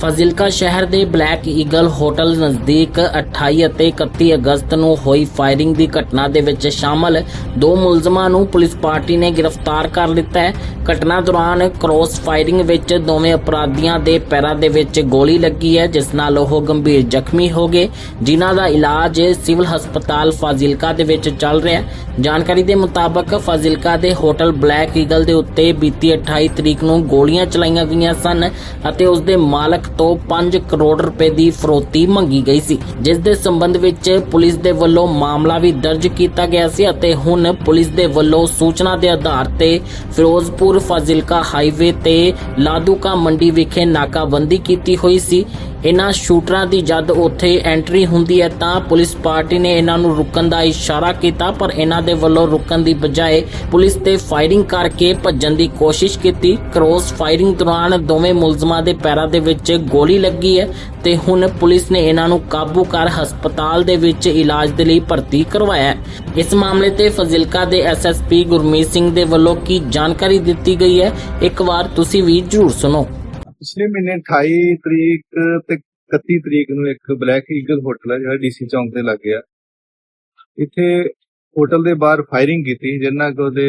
ਫਾਜ਼ਿਲਕਾ ਸ਼ਹਿਰ ਦੇ black eagle hotel ਨਜ਼ਦੀਕ 28 ਅਤੇ 31 ਅਗਸਤ ਨੂੰ ਹੋਈ ਫਾਇਰਿੰਗ ਦੀ ਘਟਨਾ ਦੇ ਵਿੱਚ ਸ਼ਾਮਲ ਦੋ ਮੁਲਜ਼ਮਾਂ ਨੂੰ ਪੁਲਿਸ ਪਾਰਟੀ ਨੇ ਗ੍ਰਿਫਤਾਰ ਕਰ ਲਿੱਤਾ ਹੈ। ਘਟਨਾ ਦੌਰਾਨ ਕ੍ਰੋਸ ਫਾਇਰਿੰਗ ਵਿੱਚ ਦੋਵੇਂ ਅਪਰਾਧੀਆਂ ਦੇ ਪੈਰਾਂ ਦੇ ਵਿੱਚ ਗੋਲੀ ਲੱਗੀ ਹੈ, ਜਿਸ ਨਾਲ ਉਹ ਗੰਭੀਰ ਜ਼ਖਮੀ ਹੋ ਗਏ। ਜਿਨ੍ਹਾਂ ਦਾ ਇਲਾਜ ਸਿਵਲ ਹਸਪਤਾਲ ਫਾਜ਼ਿਲਕਾ ਦੇ ਵਿੱਚ ਚੱਲ ਰਿਹਾ ਹੈ। ਜਾਣਕਾਰੀ ਦੇ ਮੁਤਾਬਕ ਫਾਜ਼ਿਲਕਾ ਦੇ ਹੋਟਲ ਬਲੈਕ ਈਗਲ ਦੇ ਉੱਤੇ ਬੀਤੀ 28 ਤਰੀਕ ਨੂੰ ਗੋਲੀਆਂ ਚਲਾਈਆਂ ਗਈਆਂ ਸਨ ਅਤੇ ਉਸ ਦੇ ਮਾਲਕ ਤੋਂ 5 ਕਰੋੜ ਰੁਪਏ ਦੀ ਫਰੋਤੀ ਮੰਗੀ ਗਈ ਸੀ, ਜਿਸ ਦੇ ਸੰਬੰਧ ਵਿੱਚ ਪੁਲਿਸ ਦੇ ਵੱਲੋਂ ਮਾਮਲਾ ਵੀ ਦਰਜ ਕੀਤਾ ਗਿਆ ਸੀ ਅਤੇ ਹੁਣ ਪੁਲਿਸ ਦੇ ਵੱਲੋਂ ਸੂਚਨਾ ਦੇ ਆਧਾਰ ਤੇ ਫਿਰੋਜ਼ਪੁਰ ਫਾਜ਼ਿਲਕਾ ਹਾਈਵੇ ਤੇ ਲਾਦੂਕਾ ਮੰਡੀ ਵਿਖੇ ਨਾਕਾਬੰਦੀ ਕੀਤੀ ਹੋਈ ਸੀ। ਇਹਨਾਂ ਸ਼ੂਟਰਾਂ ਦੀ ਜਦ ਉੱਥੇ ਐਂਟਰੀ ਹੁੰਦੀ ਹੈ ਤਾਂ ਪੁਲਿਸ ਪਾਰਟੀ ਨੇ ਇਹਨਾਂ ਨੂੰ ਰੁਕਣ ਦਾ ਇਸ਼ਾਰਾ ਕੀਤਾ, ਪਰ ਇਹਨਾਂ ਦੇ ਵੱਲੋਂ ਰੁਕਣ ਦੀ ਬਜਾਏ ਪੁਲਿਸ ਤੇ ਫਾਇਰਿੰਗ ਕਰਕੇ ਭੱਜਣ ਦੀ ਕੋਸ਼ਿਸ਼ ਕੀਤੀ। ਕ੍ਰੋਸ ਫਾਇਰਿੰਗ ਦੌਰਾਨ ਦੋਵੇਂ ਮੁਲਜ਼ਮਾਂ ਦੇ ਪੈਰਾਂ ਦੇ ਵਿੱਚ ਗੋਲੀ ਲੱਗੀ ਹੈ ਤੇ ਹੁਣ ਪੁਲਿਸ ਨੇ ਇਹਨਾਂ ਨੂੰ ਕਾਬੂ ਕਰ ਹਸਪਤਾਲ ਦੇ ਵਿੱਚ ਇਲਾਜ ਦੇ ਲਈ ਭਰਤੀ ਕਰਵਾਇਆ ਇਸ ਮਾਮਲੇ ਤੇ ਫਜ਼ਿਲਕਾ ਦੇ ਐਸਐਸਪੀ ਗੁਰਮੀਤ ਸਿੰਘ ਦੇ ਵੱਲੋਂ ਕੀ ਜਾਣਕਾਰੀ ਦਿੱਤੀ ਗਈ ਹੈ? ਇੱਕ ਵਾਰ ਤੁਸੀਂ ਵੀ ਜ਼ਰੂਰ ਸੁਣੋ। ਪਿਛਲੇ ਮਹੀਨੇ 28 ਤਰੀਕ ਤੇ 31 ਤਰੀਕ ਨੂੰ ਇੱਕ ਬਲੈਕ ਈਗਲ ਹੋਟਲ ਹੈ, ਜਿਹੜਾ ਡੀਸੀ ਚੌਂਕ ਦੇ ਲੱਗੇ ਆ। ਇੱਥੇ ਹੋਟਲ ਦੇ ਬਾਹਰ ਫਾਇਰਿੰਗ ਕੀਤੀ, ਜਿੰਨਾ ਕਿ ਉਹਦੇ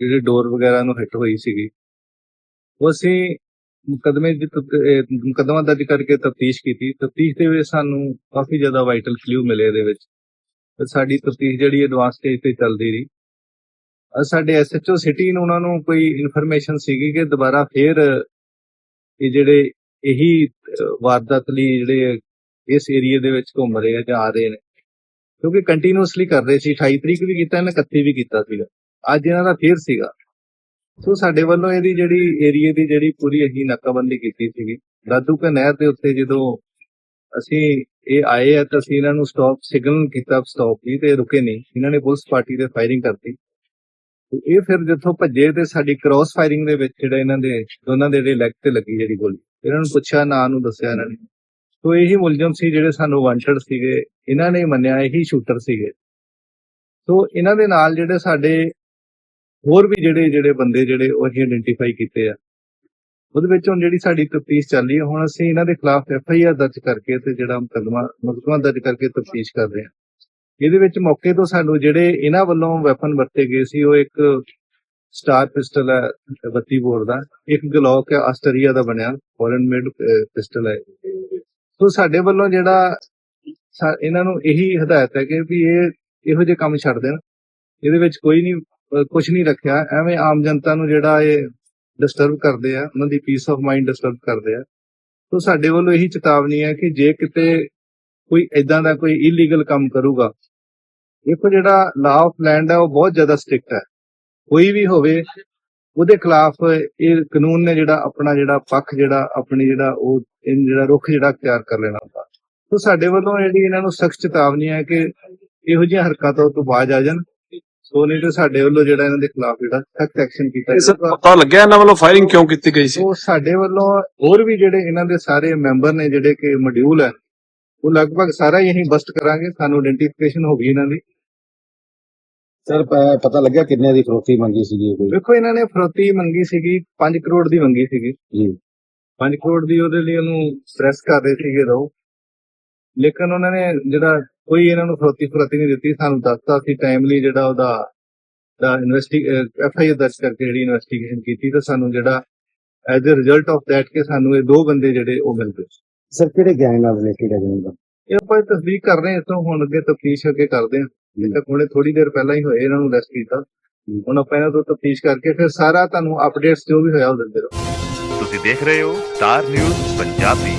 ਜਿਹੜੇ ਡੋਰ ਵਗੈਰਾ ਨੂੰ ਹਿੱਟ ਹੋਈ ਸੀਗੀ। ਉਹ ਅਸੀਂ ਮੁਕਦਮੇ ਦੀ ਤਫ- ਮੁਕੱਦਮਾ ਦਰਜ ਕਰਕੇ ਤਫਤੀਸ਼ ਕੀਤੀ। ਤਫਤੀਸ਼ ਦੇ ਵਿੱਚ ਸਾਨੂੰ ਕਾਫੀ ਜ਼ਿਆਦਾ ਵਾਈਟਲ ਕਲੂ ਮਿਲੇ ਇਹਦੇ ਵਿੱਚ। ਸਾਡੀ ਤਫਤੀਸ਼ ਜਿਹੜੀ ਐਡਵਾਂਸ ਸਟੇਜ ਤੇ ਚੱਲਦੀ ਰਹੀ। ਅਹ ਸਾਡੇ ਐਸਐਚਓ ਸਿਟੀ ਨੂੰ ਉਹਨਾਂ ਨੂੰ ਕੋਈ ਇਨਫੋਰਮੇਸ਼ਨ ਸੀਗੀ ਕਿ ਦੁਬਾਰਾ ਫੇਰ ਇਹ ਜਿਹੜੇ ਇਹੀ ਵਾਰਦਾਤ ਲਈ ਜਿਹੜੇ ਇਸ ਏਰੀਆ ਦੇ ਵਿੱਚ ਘੁੰਮ ਰਹੇ ਆ ਜਾਂ ਆ ਰਹੇ ਨੇ। ਕਿਉਂਕਿ ਕੰਟੀਨਿਊਸਲੀ ਕਰ ਰਹੇ ਸੀ। 28 ਤਰੀਕ ਵੀ ਕੀਤਾ ਇਹਨੇ 31 ਵੀ ਕੀਤਾ ਸੀਗਾ। ਅੱਜ ਇਹਨਾਂ ਦਾ ਫੇਰ ਸੀਗਾ। ਸੋ ਸਾਡੇ ਵੱਲੋਂ ਇਹਦੀ ਜਿਹੜੀ ਏਰੀਆ ਦੀ ਜਿਹੜੀ ਪੂਰੀ ਅਸੀਂ ਨਾਕਾਬੰਦੀ ਕੀਤੀ ਸੀਗੀ। ਦਾਦੂਕਾ ਨਹਿਰ ਦੇ ਉੱਤੇ ਜਦੋਂ ਅਸੀਂ ਇਹ ਆਏ ਆ ਤਾਂ ਅਸੀਂ ਇਹਨਾਂ ਨੂੰ ਸਟਾਪ ਸਿਗਨਲ ਕੀਤਾ ਸਟਾਪ ਦੀ ਤੇ ਰੁਕੇ ਨਹੀਂ। ਇਹਨਾਂ ਨੇ ਪੁਲਿਸ ਪਾਰਟੀ ਤੇ ਫਾਇਰਿੰਗ ਕਰਤੀ। ਤੇ ਇਹ ਫਿਰ ਜਿੱਥੋਂ ਭੱਜੇ ਤੇ ਸਾਡੀ ਕ੍ਰਾਸ ਫਾਇਰਿੰਗ ਦੇ ਵਿੱਚ ਜਿਹੜਾ ਇਹਨਾਂ ਦੇ, ਦੋਨਾਂ ਦੇ ਜਿਹੜੇ ਲੈਗ ਤੇ ਲੱਗੀ ਜਿਹੜੀ ਗੋਲੀ। ਇਹਨਾਂ ਨੂੰ ਪੁੱਛਿਆ, ਨਾਂ ਨੂੰ ਦੱਸਿਆ ਇਹਨਾਂ ਨੇ। ਸੋ ਇਹੀ ਮੁਲਜ਼ਮ ਸੀ ਜਿਹੜੇ ਸਾਨੂੰ ਵਾਂਟਡ ਸੀਗੇ। ਇਹਨਾਂ ਨੇ ਮੰਨਿਆ ਇਹੀ ਸ਼ੂਟਰ ਸੀਗੇ। ਸੋ ਇਹਨਾਂ ਦੇ ਨਾਲ ਜਿਹੜੇ ਸਾਡੇ ਹੋਰ ਵੀ ਜਿਹੜੇ ਜਿਹੜੇ ਬੰਦੇ ਜਿਹੜੇ ਉਹ ਅਸੀਂ ਆਇਡੈਂਟੀਫਾਈ ਕੀਤੇ ਆ। ਉਹਦੇ ਵਿੱਚ ਹੁਣ ਜਿਹੜੀ ਸਾਡੀ ਤਫਤੀਸ਼ ਚੱਲ ਰਹੀ ਹੈ ਹੁਣ ਅਸੀਂ ਇਹਨਾਂ ਦੇ ਖਿਲਾਫ ਐਫ ਆਈ ਆਰ ਦਰਜ ਕਰਕੇ ਤੇ ਜਿਹੜਾ ਮੁਕੱਦਮਾ ਮੁਕੱਦਮਾ ਦਰਜ ਕਰਕੇ ਤਫਤੀਸ਼ ਕਰ ਰਹੇ ਹਾਂ ਇਹਦੇ ਵਿੱਚ ਮੌਕੇ ਤੋਂ ਸਾਨੂੰ ਜਿਹੜੇ ਇਹਨਾਂ ਵੱਲੋਂ ਵੈਪਨ ਵਰਤੇ ਗਏ ਸੀ, ਉਹ ਇੱਕ ਸਟਾਰ ਪਿਸਟਲ ਹੈ 32 ਬੋਰ ਦਾ, ਇੱਕ ਗਲੌਕ ਹੈ ਆਸਟਰੀਆ ਦਾ ਬਣਿਆ ਫੋਰਨ ਮੇਡ ਪਿਸਟਲ ਹੈ। ਸੋ ਸਾਡੇ ਵੱਲੋਂ ਜਿਹੜਾ ਇਹਨਾਂ ਨੂੰ ਇਹੀ ਹਦਾਇਤ ਹੈ ਕਿ ਵੀ ਇਹ ਇਹੋ ਜਿਹੇ ਕੰਮ ਛੱਡ ਦੇਣ। ਇਹਦੇ ਵਿੱਚ ਕੋਈ ਨਹੀਂ ਕੁਝ ਨਹੀਂ ਰੱਖਿਆ। ਐਵੇਂ ਆਮ ਜਨਤਾ ਨੂੰ ਜਿਹੜਾ ਇਹ ਡਿਸਟਰਬ ਕਰਦੇ ਆ, ਉਹਨਾਂ ਦੀ ਪੀਸ ਆਫ ਮਾਈਂਡ ਡਿਸਟਰਬ ਕਰਦੇ ਆ। ਸੋ ਸਾਡੇ ਵੱਲੋਂ ਇਹੀ ਚੇਤਾਵਨੀ ਹੈ ਕਿ ਜੇ ਕਿਤੇ ਕੋਈ ਇਦਾਂ ਦਾ ਕੋਈ ਇਲੀਗਲ ਕੰਮ ਕਰੂਗਾ ਦੇਖੋ ਜਿਹੜਾ ਲਾਅ ਆਫ ਲੈਂਡ ਹੈ ਉਹ ਬਹੁਤ ਜ਼ਿਆਦਾ ਸਟ੍ਰਿਕਟ ਹੈ। ਕੋਈ ਵੀ ਹੋਵੇ, ਉਹਦੇ ਖਿਲਾਫ ਇਹ ਕਾਨੂੰਨ ਨੇ ਜਿਹੜਾ ਆਪਣਾ ਜਿਹੜਾ ਪੱਖ ਜਿਹੜਾ, ਆਪਣੀ ਜਿਹੜਾ ਉਹ ਜਿਹੜਾ ਰੁਖ ਜਿਹੜਾ ਤਿਆਰ ਕਰ ਲੈਣਾ ਹੁੰਦਾ। ਸੋ ਸਾਡੇ ਵੱਲੋਂ ਜਿਹੜੀ ਇਹਨਾਂ ਨੂੰ ਸਖਤ ਚੇਤਾਵਨੀ ਹੈ ਕਿ ਇਹੋ ਜਿਹੀਆਂ ਹਰਕਤਾਂ ਤੋਂ ਬਾਜ ਆ ਜਾਣ। ਸੋ ਨਹੀਂ ਤੇ ਸਾਡੇ ਵੱਲੋਂ ਜਿਹੜਾ ਇਹਨਾਂ ਦੇ ਖਿਲਾਫ ਜਿਹੜਾ ਸਖਤ ਐਕਸ਼ਨ ਕੀਤਾ ਇਹ ਸਰ ਜਾਊਗਾ। ਪਤਾ ਲੱਗਿਆ ਇਹਨਾਂ ਵੱਲੋਂ ਫਾਇਰਿੰਗ ਕਿਉਂ ਕੀਤੀ ਗਈ ਸੀ? ਸੋ ਸਾਡੇ ਵੱਲੋਂ ਹੋਰ ਵੀ ਜਿਹੜੇ ਇਹਨਾਂ ਦੇ ਸਾਰੇ ਮੈਂਬਰ ਨੇ ਜਿਹੜੇ ਕਿ ਮੋਡਿਊਲ ਹੈ ਉਹ ਲਗਭਗ ਸਾਰਾ ਹੀ ਅਸੀਂ ਬਸਟ ਕਰਾਂਗੇ ਸਾਨੂੰ ਆਇਡੈਂਟੀਫਿਕੇਸ਼ਨ ਹੋ ਗਈ ਇਹਨਾਂ ਦੀ। ਸਰ ਪ- ਪਤਾ ਲੱਗਿਆ ਕਿੰਨੇ ਦੀ ਫਰੋਤੀ ਮੰਗੀ ਸੀਗੀ ਕੋਈ? ਵੇਖੋ ਇਹਨਾਂ ਨੇ ਫਰੋਤੀ ਮੰਗੀ ਸੀਗੀ 5 ਕਰੋੜ ਦੀ ਮੰਗੀ ਸੀਗੀ। ਜੀ। 5 ਕਰੋੜ ਦੀ ਉਹਦੇ ਲਈ ਉਹਨੂੰ ਪ੍ਰੈਸ ਕਰ ਰਹੇ ਸੀਗੇ ਰੋ। ਲੇਕਿਨ ਉਹਨਾਂ ਨੇ ਜਿਹੜਾ ਕੋਈ ਇਹਨਾਂ ਨੂੰ ਫਰੋਤੀ ਫਰੋਤੀ ਨਹੀਂ ਦਿੱਤੀ ਸਾਨੂੰ ਦੱਸਤਾ ਸੀ ਟਾਈਮਲੀ ਜਿਹੜਾ ਉਹਦਾ ਦਾ ਇਨਵੈਸਟੀ ਐਫ ਆਈ ਆਰ ਦਰਜ ਕਰਕੇ ਜਿਹੜੀ ਇਨਵੈਸਟੀਗੇਸ਼ਨ ਕੀਤੀ ਤਾਂ ਸਾਨੂੰ ਜਿਹੜਾ as a result of that ਕਿ ਸਾਨੂੰ ਇਹ ਦੋ ਬੰਦੇ ਜਿਹੜੇ ਉਹ ਮਿਲ ਗਏ। ਸਰ ਕਿਹੜੇ ਗੈਂਗ ਨਾਲ ਰਿਲੇਟਡ ਹੈ ਜੀ ਇਹ ਆਪਾਂ ਤਸਦੀਕ ਕਰ ਰਹੇ ਹਾਂ ਇਸ ਤੋਂ ਹੁਣ ਅੱਗੇ ਤਫਤੀਸ਼ ਅੱਗੇ ਕਰਦੇ ਹਾਂ। ਤਾਂ ਹੁਣੇ ਥੋੜੀ ਦੇਰ ਪਹਿਲਾਂ ਹੀ ਹੋਏ ਇਹਨਾਂ ਨੂੰ ਅਰੈਸਟ ਕੀਤਾ। ਹੁਣ ਆਪਾਂ ਇਹਨਾਂ ਤੋਂ ਤਫਤੀਸ਼ ਕਰਕੇ ਫਿਰ ਸਾਰਾ ਤੁਹਾਨੂੰ ਅਪਡੇਟਸ ਜੋ ਵੀ ਹੋਇਆ ਉਹ ਦਿੰਦੇ ਰਹੋ। ਤੁਸੀਂ ਦੇਖ ਰਹੇ ਹੋ ਸਟਾਰ ਨਿਊਜ਼ ਪੰਜਾਬੀ।